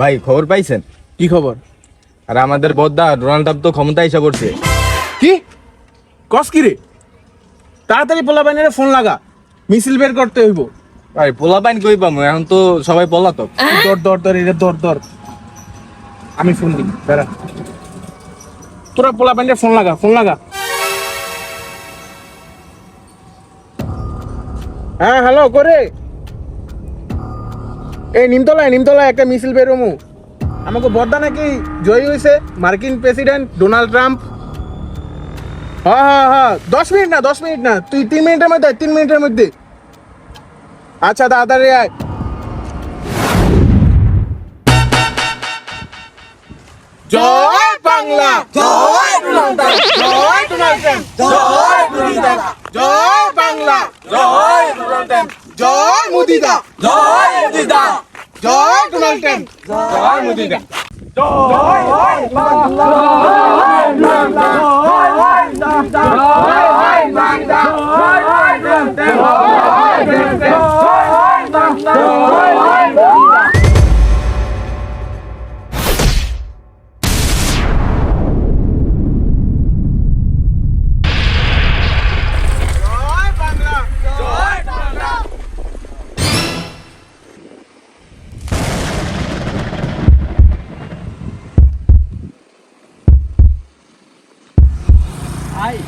ভাই খবর পাইছেন? কি খবর? আর আমাদের বদ্দা ডোনাল্ড ট্রাম্প তো ক্ষমতা এসে পড়ছে। কি? কস কি রে? তাড়াতাড়ি পোলা বাইনের ফোন লাগা। মিছিল বের করতে হইব। ভাই পোলা পাইন কই পামু? এখন তো সবাই পলাতক। দর দর দর এটা দর দর। আমি ফোন দিই বেড়া। তোরা পোলা বাইনের ফোন লাগা ফোন লাগা। হ্যাঁ হ্যালো করে এই নিমতলায় নিমতলায় একটা মিছিল বেরোমু। আমাকে বর্দা নাকি জয়ী হয়েছে মার্কিন প্রেসিডেন্ট ডোনাল্ড ট্রাম্প। হ্যাঁ হ্যাঁ হ্যাঁ দশ মিনিট না দশ মিনিট না তুই তিন মিনিটের মধ্যে তিন মিনিটের মধ্যে। আচ্ছা তাড়াতাড়ি আয়। জয় বাংলা। জয় ডোনাল্ড জয় ডোনাল্ড জয় মোদিদা। জয় বাংলা। জয় ডোনাল্ড জয় মোদিদা জয় মোদিদা জয় ডোনাল্ড জয় মোদিদা জয় ভাই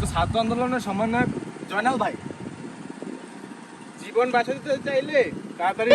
তো ছাত্র আন্দোলনের সমন্বয়ক জয়নাল ভাই। জীবন বাঁচাতে চাইলে তাড়াতাড়ি